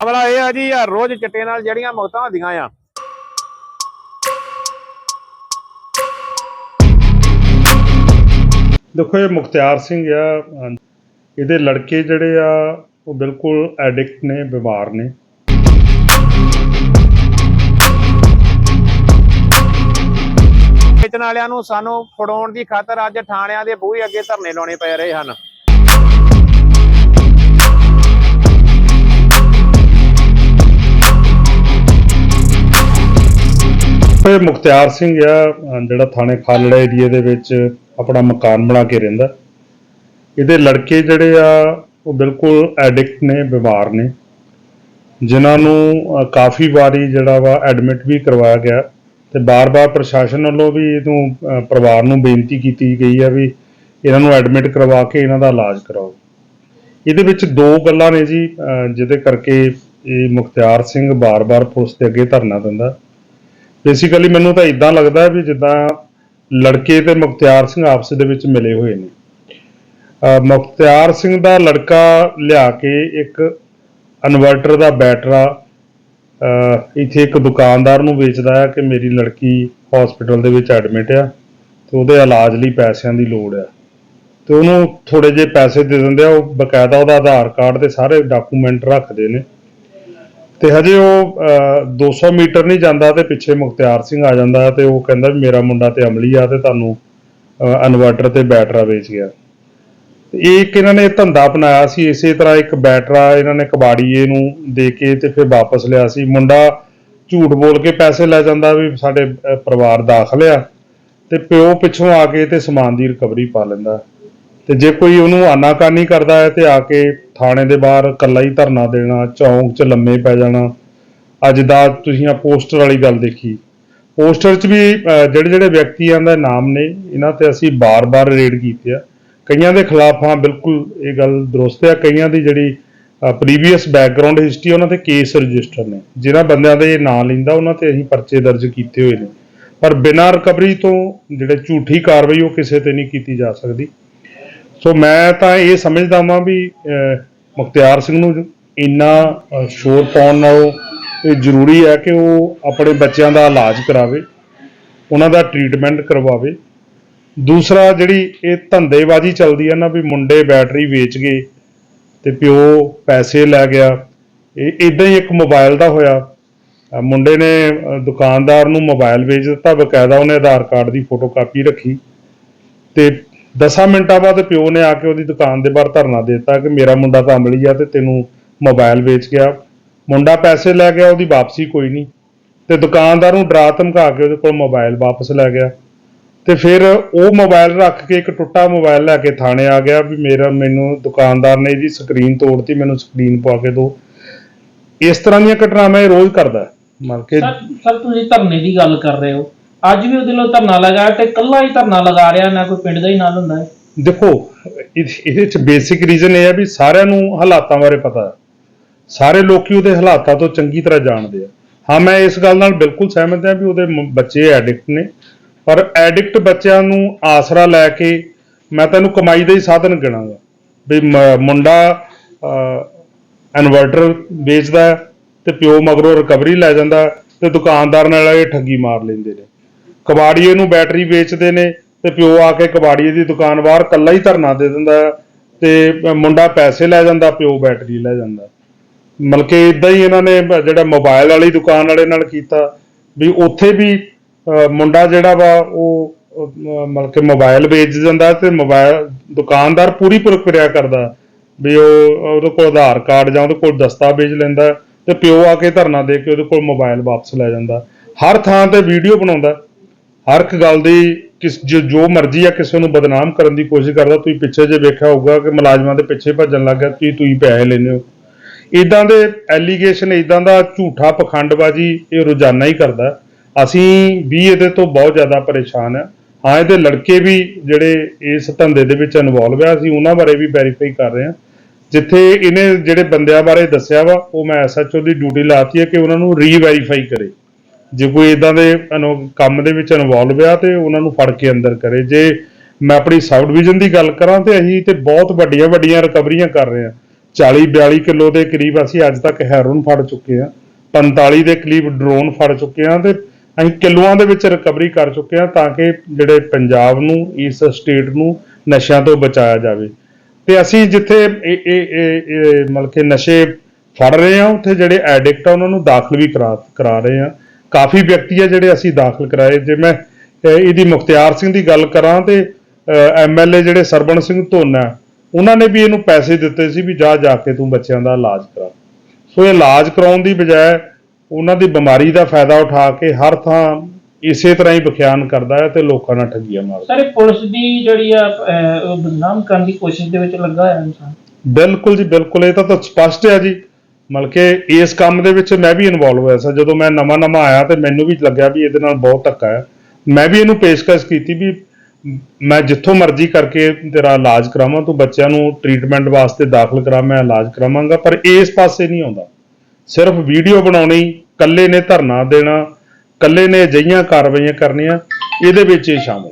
ਮਾਮਲਾ ਇਹ ਆ ਜੀ ਆ ਰੋਜ਼ ਚਿੱਟੇ ਨਾਲ ਜਿਹੜੀਆਂ ਮੌਤਾਂ ਹੁੰਦੀਆਂ ਆ। ਦੇਖੋ ਇਹ ਮੁਖਤਿਆਰ ਸਿੰਘ ਆ। ਇਹਦੇ ਲੜਕੇ ਜਿਹੜੇ ਆ ਉਹ ਬਿਲਕੁਲ ਐਡਿਕਟ ਨੇ ਬਿਮਾਰ ਨੇ। ਵੇਚਣ ਵਾਲਿਆਂ ਨੂੰ ਸਾਨੂੰ ਫੜਾਉਣ ਦੀ ਖਾਤਰ ਅੱਜ ਥਾਣਿਆਂ ਦੇ ਬੂਹੇ ਅੱਗੇ ਧਰਨੇ ਲਾਉਣੇ ਪੈ ਰਹੇ ਹਨ। ਇਹ ਮੁਖਤਿਆਰ ਸਿੰਘ ਆ ਜਿਹੜਾ ਥਾਣੇ ਖਾਲੜਾ ਏਰੀਏ ਦੇ ਵਿੱਚ ਆਪਣਾ ਮਕਾਨ ਬਣਾ ਕੇ ਰਹਿੰਦਾ। ਇਹਦੇ ਲੜਕੇ ਜਿਹੜੇ ਆ, ਉਹ ਬਿਲਕੁਲ ਐਡਿਕਟ ਨੇ, ਬਿਮਾਰ ਨੇ। ਜਿਨ੍ਹਾਂ ਨੂੰ ਕਾਫੀ ਵਾਰੀ ਜਿਹੜਾ ਵਾ ਐਡਮਿਟ ਵੀ ਕਰਵਾਇਆ ਗਿਆ ਤੇ ਬਾਰ-ਬਾਰ ਪ੍ਰਸ਼ਾਸਨ ਵੱਲੋਂ ਵੀ ਇਹਨੂੰ ਪਰਿਵਾਰ ਨੂੰ ਬੇਨਤੀ ਕੀਤੀ ਗਈ ਆ ਵੀ ਇਹਨਾਂ ਨੂੰ ਐਡਮਿਟ ਕਰਵਾ ਕੇ ਇਹਨਾਂ ਦਾ ਇਲਾਜ ਕਰਾਓ। ਇਹਦੇ ਵਿੱਚ ਦੋ ਗੱਲਾਂ ਨੇ ਜੀ ਜਿਹਦੇ ਕਰਕੇ ਇਹ ਮੁਖਤਿਆਰ ਸਿੰਘ ਬਾਰ-ਬਾਰ ਪੁਲਿਸ ਦੇ ਅੱਗੇ ਧਰਨਾ ਦਿੰਦਾ। ਬੇਸਿਕਲੀ ਮੈਨੂੰ ਤਾਂ ਇਦਾਂ ਲੱਗਦਾ ਵੀ ਜਿੱਦਾਂ ਲੜਕੇ ਤੇ ਮੁਖਤਿਆਰ ਸਿੰਘ ਆਪਸ ਦੇ ਵਿੱਚ ਮਿਲੇ ਹੋਏ ਨੇ। ਮੁਖਤਿਆਰ ਸਿੰਘ ਦਾ ਲੜਕਾ ਲਿਆ ਕੇ ਇੱਕ ਇਨਵਰਟਰ ਦਾ ਬੈਟਰਾ ਇੱਥੇ ਇੱਕ ਦੁਕਾਨਦਾਰ ਨੂੰ ਵੇਚਦਾ ਹੈ ਕਿ ਮੇਰੀ ਲੜਕੀ ਹਸਪੀਟਲ ਦੇ ਵਿੱਚ ਐਡਮਿਟ ਆ ਤੇ ਉਹਦੇ ਇਲਾਜ ਲਈ ਪੈਸਿਆਂ ਦੀ ਲੋੜ ਆ। ਤੇ ਉਹਨੂੰ ਥੋੜੇ ਜਿਹੇ ਪੈਸੇ ਦੇ ਦਿੰਦੇ ਆ, ਉਹ ਬਕਾਇਦਾ ਉਹਦਾ ਆਧਾਰ ਕਾਰਡ ਤੇ ਸਾਰੇ ਡਾਕੂਮੈਂਟ ਰੱਖਦੇ ਨੇ। ਤੇ ਹਜੇ ਉਹ ਅਹ, 200 ਮੀਟਰ ਨਹੀਂ ਜਾਂਦਾ ਤੇ ਪਿੱਛੇ ਮੁਖਤਿਆਰ ਸਿੰਘ ਆ ਜਾਂਦਾ ਤੇ ਉਹ ਕਹਿੰਦਾ ਵੀ ਮੇਰਾ ਮੁੰਡਾ ਤੇ ਅਮਲੀ ਆ ਤੇ ਤੁਹਾਨੂੰ ਇਨਵਰਟਰ ਤੇ ਬੈਟਰਾ ਵੇਚ ਗਿਆ। ਤੇ ਇਹ ਇੱਕ ਇਹਨਾਂ ਨੇ ਧੰਦਾ ਅਪਣਾਇਆ ਸੀ ਇਸੇ ਤਰ੍ਹਾਂ ਇੱਕ ਬੈਟਰਾ ਇਹਨਾਂ ਨੇ ਕਬਾੜੀਏ ਨੂੰ ਦੇ ਕੇ ਤੇ ਫਿਰ ਵਾਪਸ ਲਿਆ ਸੀ। ਮੁੰਡਾ ਝੂਠ ਬੋਲ ਕੇ ਪੈਸੇ ਲੈ ਜਾਂਦਾ ਵੀ ਸਾਡੇ ਪਰਿਵਾਰ ਦਾਖਲ ਆ ਤੇ ਪਿਓ ਪਿੱਛੋਂ ਆ ਕੇ ਤੇ ਸਮਾਨ ਦੀ ਰਿਕਵਰੀ ਪਾ ਲੈਂਦਾ। ਤੇ ਜੇ ਕੋਈ ਉਹਨੂੰ ਆਨਾਕਾਨੀ ਕਰਦਾ ਹੈ ਤੇ ਆ ਕੇ ਥਾਣੇ ਦੇ ਬਾਹਰ ਇਕੱਲਾ ਹੀ ਧਰਨਾ ਦੇਣਾ, ਚੌਂਕ 'ਚ ਲੰਮੇ ਪੈ ਜਾਣਾ। ਅੱਜ ਦਾ ਤੁਸੀਂ ਆ ਪੋਸਟਰ ਵਾਲੀ ਗੱਲ ਦੇਖੀ। ਪੋਸਟਰ 'ਚ ਵੀ ਜਿਹੜੇ ਜਿਹੜੇ ਵਿਅਕਤੀਆਂ ਦਾ ਨਾਮ ਨੇ, ਇਹਨਾਂ ਤੇ ਅਸੀਂ ਬਾਰ-ਬਾਰ ਰੇਡ ਕੀਤੇ ਆ। ਕਈਆਂ ਦੇ ਖਿਲਾਫ ਹਾਂ, ਬਿਲਕੁਲ ਇਹ ਗੱਲ ਦਰੁਸਤ ਹੈ ਕਈਆਂ ਦੀ ਜਿਹੜੀ ਪ੍ਰੀਵੀਅਸ ਬੈਕਗ੍ਰਾਉਂਡ ਹਿਸਟਰੀ ਉਹਨਾਂ ਤੇ ਕੇਸ ਰਜਿਸਟਰ ਨੇ। ਜਿਨ੍ਹਾਂ ਬੰਦਿਆਂ ਦੇ ਨਾਂ ਲੈਂਦਾ, ਉਹਨਾਂ ਤੇ ਅਸੀਂ ਪਰਚੇ ਦਰਜ ਕੀਤੇ ਹੋਏ ਨੇ। ਪਰ ਬਿਨਾਂ ਰਿਕਵਰੀ ਤੋਂ, ਜਿਹੜੇ ਝੂਠੀ ਕਾਰਵਾਈ ਉਹ ਕਿਸੇ ਤੇ ਨਹੀਂ ਕੀਤੀ ਜਾ ਸਕਦੀ। ਸੋ ਮੈਂ ਤਾਂ ਇਹ ਸਮਝਦਾ ਹਾਂ ਵੀ ਮੁਖਤਿਆਰ ਸਿੰਘ ਨੂੰ ਇੰਨਾ ਸ਼ੋਰ ਪਾਉਣ ਨਾਲੋਂ ਇਹ ਜ਼ਰੂਰੀ ਹੈ ਕਿ ਉਹ ਆਪਣੇ ਬੱਚਿਆਂ ਦਾ ਇਲਾਜ ਕਰਾਵੇ, ਉਹਨਾਂ ਦਾ ਟ੍ਰੀਟਮੈਂਟ ਕਰਵਾਵੇ। ਦੂਸਰਾ ਜਿਹੜੀ ਇਹ ਧੰਦੇਬਾਜ਼ੀ ਚੱਲਦੀ ਹੈ ਨਾ ਵੀ ਮੁੰਡੇ ਬੈਟਰੀ ਵੇਚ ਗਏ ਤੇ ਪਿਓ ਪੈਸੇ ਲੈ ਗਿਆ, ਇਹ ਇਦਾਂ ਹੀ ਇੱਕ ਮੋਬਾਈਲ ਦਾ ਹੋਇਆ। ਮੁੰਡੇ ਨੇ ਦੁਕਾਨਦਾਰ ਨੂੰ ਮੋਬਾਈਲ ਵੇਚ ਦਿੱਤਾ, ਬਕਾਇਦਾ ਉਹਨੇ ਆਧਾਰ ਕਾਰਡ ਦੀ ਫੋਟੋ ਕਾਪੀ ਰੱਖੀ ਤੇ 10 ਮਿੰਟਾਂ ਬਾਅਦ ਪਿਓ ਨੇ ਆ ਕੇ ਉਹਦੀ ਦੁਕਾਨ ਦੇ ਬਾਹਰ ਧਰਨਾ ਦਿੱਤਾ ਕਿ ਮੇਰਾ ਮੁੰਡਾ ਤਾਂ ਅਮਲੀ ਆ ਤੇ ਤੈਨੂੰ ਮੋਬਾਈਲ ਵੇਚ ਗਿਆ। ਮੁੰਡਾ ਪੈਸੇ ਲੈ ਗਿਆ, ਉਹਦੀ ਵਾਪਸੀ ਕੋਈ ਨਹੀਂ। ਤੇ ਦੁਕਾਨਦਾਰ ਨੂੰ ਡਰਾ ਧਮਕਾ ਕੇ ਉਹਦੇ ਕੋਲ ਮੋਬਾਈਲ ਵਾਪਸ ਲੈ ਗਿਆ। ਤੇ ਫਿਰ ਉਹ ਮੋਬਾਈਲ ਰੱਖ ਕੇ ਇੱਕ ਟੁੱਟਾ ਮੋਬਾਈਲ ਲੈ ਕੇ ਥਾਣੇ ਆ ਗਿਆ ਵੀ ਮੇਰਾ ਮੈਨੂੰ ਦੁਕਾਨਦਾਰ ਨੇ ਇਹਦੀ ਸਕਰੀਨ ਤੋੜਤੀ, ਮੈਨੂੰ ਸਕਰੀਨ ਪਾ ਕੇ ਦਿਓ ਇਸ ਤਰ੍ਹਾਂ ਦੀਆਂ ਘਟਨਾਵਾਂ ਇਹ ਰੋਜ਼ ਕਰਦਾ ਮਤਲਬ ਕਿ ਸਰ, ਤੁਸੀਂ ਧਰਨੇ ਦੀ ਗੱਲ ਕਰ ਰਹੇ ਹੋ। ਅੱਜ ਵੀ ਉਹਦੇ ਲਈ ਧਰਨਾ ਲਗਾਇਆ ਤੇ ਕੱਲਾ ਹੀ ਧਰਨਾ ਲਗਾ ਰਿਹਾ, ਨਾ ਕੋਈ ਪਿੰਡ ਦਾ ਹੀ ਨਾਲ ਹੁੰਦਾ ਹੈ। ਦੇਖੋ, ਇਹ- ਇਹਦੇ ਚ ਬੇਸਿਕ ਰੀਜ਼ਨ ਇਹ ਹੈ ਵੀ ਸਾਰਿਆਂ ਨੂੰ ਹਾਲਾਤਾਂ ਬਾਰੇ ਪਤਾ ਹੈ। ਸਾਰੇ ਲੋਕੀ ਉਹਦੇ ਹਾਲਾਤਾਂ ਤੋਂ ਚੰਗੀ ਤਰ੍ਹਾਂ ਜਾਣਦੇ ਆ। ਹਾਂ, ਮੈਂ ਇਸ ਗੱਲ ਨਾਲ ਬਿਲਕੁਲ ਸਹਿਮਤ ਹਾਂ ਵੀ ਉਹਦੇ ਮ- ਬੱਚੇ ਐਡਿਕਟ ਨੇ। ਪਰ ਐਡਿਕਟ ਬੱਚਿਆਂ ਨੂੰ ਆਸਰਾ ਲੈ ਕੇ ਮੈਂ ਤੈਨੂੰ ਕਮਾਈ ਦਾ ਹੀ ਸਾਧਨ ਗਿਣਾਂਗਾ। ਵੀ ਮ- ਮੁੰਡਾ ਇਨਵਰਟਰ ਵੇਚਦਾ ਹੈ ਤੇ ਪਿਓ ਮਗਰੋਂ ਰਿਕਵਰੀ ਲੈ ਜਾਂਦਾ ਹੈ ਤੇ ਦੁਕਾਨਦਾਰ ਨਾਲ ਇਹ ਠੱਗੀ ਮਾਰ ਲੈਂਦੇ ਨੇ। ਕਬਾੜੀਏ ਨੂੰ ਬੈਟਰੀ ਵੇਚਦੇ ਨੇ ਤੇ ਪਿਓ ਆ ਕੇ ਕਬਾੜੀਏ ਦੀ ਦੁਕਾਨ ਬਾਹਰ ਕੱਲਾ ਹੀ ਧਰਨਾ ਦੇ ਦਿੰਦਾ ਹੈ ਤੇ ਮੁੰਡਾ ਪੈਸੇ ਲੈ ਜਾਂਦਾ ਪਿਓ ਬੈਟਰੀ ਲੈ ਜਾਂਦਾ। ਮਤਲਬ ਕਿ ਇਦਾਂ ਹੀ ਇਹਨਾਂ ਨੇ ਜਿਹੜਾ ਮੋਬਾਈਲ ਵਾਲੀ ਦੁਕਾਨ ਵਾਲੇ ਨਾਲ ਕੀਤਾ ਵੀ ਉੱਥੇ ਵੀ ਮੁੰਡਾ ਜਿਹੜਾ ਵਾ ਉਹ ਅਹ, ਮਤਲਬ ਕਿ ਮੋਬਾਈਲ ਵੇਚ ਜਾਂਦਾ ਤੇ ਮੋਬਾਈਲ ਦੁਕਾਨਦਾਰ ਪੂਰੀ ਪ੍ਰਕਿਰਿਆ ਕਰਦਾ ਵੀ ਉਹ ਉਹਦੇ ਕੋਲ ਆਧਾਰ ਕਾਰਡ ਜਾਂ ਉਹਦੇ ਕੋਲ ਦਸਤਾਵੇਜ਼ ਲੈਂਦਾ ਤੇ ਪਿਓ ਆ ਕੇ ਧਰਨਾ ਦੇ ਕੇ ਉਹਦੇ ਕੋਲ ਮੋਬਾਈਲ ਵਾਪਸ ਲੈ ਜਾਂਦਾ। ਹਰ ਥਾਂ ਤੇ ਵੀਡੀਓ ਬਣਾਉਂਦਾ। ਹਰ ਇੱਕ ਗੱਲ ਦੀ ਕਿਸ ਜੋ ਮਰਜ਼ੀ ਆ ਕਿਸੇ ਨੂੰ ਬਦਨਾਮ ਕਰਨ ਦੀ ਕੋਸ਼ਿਸ਼ ਕਰਦਾ, ਤੁਸੀਂ ਪਿੱਛੇ ਜੇ ਵੇਖਿਆ ਹੋਊਗਾ ਕਿ ਮੁਲਾਜ਼ਮਾਂ ਦੇ ਪਿੱਛੇ ਭੱਜਣ ਲੱਗ ਗਿਆ ਕਿ ਤੁਸੀਂ ਪੈਸੇ ਲੈਂਦੇ ਹੋ। ਇਦਾਂ ਦੇ ਐਲੀਗੇਸ਼ਨ ਇਦਾਂ ਦਾ ਝੂਠਾ ਪਖੰਡਬਾਜ਼ੀ ਇਹ ਰੋਜ਼ਾਨਾ ਹੀ ਕਰਦਾ। ਅਸੀਂ ਵੀ ਇਹਦੇ ਤੋਂ ਬਹੁਤ ਜ਼ਿਆਦਾ ਪਰੇਸ਼ਾਨ ਆ। ਹਾਂ, ਇਹਦੇ ਲੜਕੇ ਵੀ ਜਿਹੜੇ ਇਸ ਧੰਦੇ ਦੇ ਵਿੱਚ ਇਨਵੋਲਵ ਆ, ਅਸੀਂ ਉਹਨਾਂ ਬਾਰੇ ਵੀ ਵੈਰੀਫਾਈ ਕਰ ਰਹੇ ਹਾਂ। ਜਿੱਥੇ ਇਹਨੇ ਜਿਹੜੇ ਬੰਦਿਆਂ ਬਾਰੇ ਦੱਸਿਆ ਵਾ, ਉਹ ਮੈਂ ਐਸਐਚਓ ਦੀ ਡਿਊਟੀ ਲਾਤੀ ਹੈ ਕਿ ਉਹਨਾਂ ਨੂੰ ਰੀਵੈਰੀਫਾਈ ਕਰੇ। ਜੇ ਕੋਈ ਇਦਾਂ ਦੇ ਕੰਮ ਦੇ ਵਿੱਚ ਇਨਵੋਲਵ ਆ ਤੇ ਉਹਨਾਂ ਨੂੰ ਫੜ ਕੇ ਅੰਦਰ ਕਰੇ। ਜੇ ਮੈਂ ਆਪਣੀ ਸਬ ਡਿਵੀਜ਼ਨ ਦੀ ਗੱਲ ਕਰਾਂ ਤੇ ਅਸੀਂ ਤੇ ਬਹੁਤ ਵੱਡੀਆਂ ਵੱਡੀਆਂ ਰਿਕਵਰੀਆਂ ਕਰ ਰਹੇ ਹਾਂ। 40 42 ਕਿਲੋ ਦੇ ਕਰੀਬ ਅਸੀਂ ਅੱਜ ਤੱਕ ਹੈਰੋਨ ਫੜ ਚੁੱਕੇ ਹਾਂ। 45 ਦੇ ਕਰੀਬ ਡਰੋਨ ਫੜ ਚੁੱਕੇ ਹਾਂ ਤੇ ਅਸੀਂ ਕਿਲੋਆਂ ਦੇ ਵਿੱਚ ਰਿਕਵਰੀ ਕਰ ਚੁੱਕੇ ਹਾਂ ਤਾਂ ਕਿ ਜਿਹੜੇ ਪੰਜਾਬ ਨੂੰ, ਇਸ ਸਟੇਟ ਨੂੰ ਨਸ਼ਿਆਂ ਤੋਂ ਬਚਾਇਆ ਜਾਵੇ। ਤੇ ਅਸੀਂ ਜਿੱਥੇ ਇਹ ਮਤਲਬ ਕਿ ਨਸ਼ੇ ਫੜ ਰਹੇ ਹਾਂ, ਉੱਥੇ ਜਿਹੜੇ ਐਡਿਕਟ ਆ ਉਹਨਾਂ ਨੂੰ ਦਾਖਲ ਵੀ ਕਰਾ ਕਰਾ ਰਹੇ ਹਾਂ। ਕਾਫੀ ਵਿਅਕਤੀ ਆ ਜਿਹੜੇ ਅਸੀਂ ਦਾਖਲ ਕਰਾਏ। ਜੇ ਮੈਂ ਇਹਦੀ ਮੁਖਤਿਆਰ ਸਿੰਘ ਦੀ ਗੱਲ ਕਰਾਂ ਤੇ ਐਮਐਲਏ ਜਿਹੜੇ ਸਰਬਣ ਸਿੰਘ ਧੋਨਾ ਉਹਨਾਂ ਨੇ ਵੀ ਇਹਨੂੰ ਪੈਸੇ ਦਿੱਤੇ ਸੀ ਵੀ ਜਾ ਜਾ ਕੇ ਤੂੰ ਬੱਚਿਆਂ ਦਾ ਇਲਾਜ ਕਰਾ। ਸੋ ਇਹ ਇਲਾਜ ਕਰਾਉਣ ਦੀ ਬਜਾਏ ਉਹਨਾਂ ਦੀ ਬਿਮਾਰੀ ਦਾ ਫਾਇਦਾ ਉਠਾ ਕੇ ਹਰ ਥਾਂ ਇਸੇ ਤਰ੍ਹਾਂ ਹੀ ਬਖਿਆਨ ਕਰਦਾ ਹੈ ਤੇ ਲੋਕਾਂ ਨਾਲ ਠੱਗੀਆਂ ਮਾਰਦਾ ਸਰ ਪੁਲਿਸ ਦੀ ਜਿਹੜੀ ਆ ਉਹ ਬਦਨਾਮ ਕਰਨ ਦੀ ਕੋਸ਼ਿਸ਼ ਦੇ ਵਿੱਚ ਲੱਗਾ ਹੋਇਆ ਇਨਸਾਨ? ਬਿਲਕੁਲ ਜੀ ਬਿਲਕੁਲ। ਇਹ ਤਾਂ ਤਾਂ ਸਪਸ਼ਟ ਹੈ ਜੀ। ਮਤਲਬ ਕਿ ਇਸ ਕੰਮ ਦੇ ਵਿੱਚ ਮੈਂ ਵੀ ਇਨਵੋਲਵ ਹੋਇਆ ਸੀ। ਜਦੋਂ ਮੈਂ ਨਵਾਂ ਨਵਾਂ ਆਇਆ ਤੇ ਮੈਨੂੰ ਵੀ ਲੱਗਿਆ ਵੀ ਇਹਦੇ ਨਾਲ ਬਹੁਤ ਧੱਕਾ ਹੈ ਮੈਂ ਵੀ ਇਹਨੂੰ ਪੇਸ਼ਕਸ਼ ਕੀਤੀ ਵੀ ਮੈਂ ਜਿੱਥੋਂ ਮਰਜ਼ੀ ਕਰਕੇ ਤੇਰਾ ਇਲਾਜ ਕਰਾਵਾਂ, ਤੂੰ ਬੱਚਿਆਂ ਨੂੰ ਟ੍ਰੀਟਮੈਂਟ ਵਾਸਤੇ ਦਾਖਲ ਕਰਾ, ਮੈਂ ਇਲਾਜ ਕਰਾਵਾਂਗਾ, ਪਰ ਇਸ ਪਾਸੇ ਨਹੀਂ ਆਉਂਦਾ। ਸਿਰਫ ਵੀਡੀਓ ਬਣਾਉਣੀ ਕੱਲੇ ਨੇ ਧਰਨਾ ਦੇਣਾ ਕੱਲੇ ਨੇ ਅਜਿਹੀਆਂ ਕਾਰਵਾਈਆਂ ਕਰਨੀਆਂ, ਇਹਦੇ ਵਿੱਚ ਇਹ ਸ਼ਾਮਲ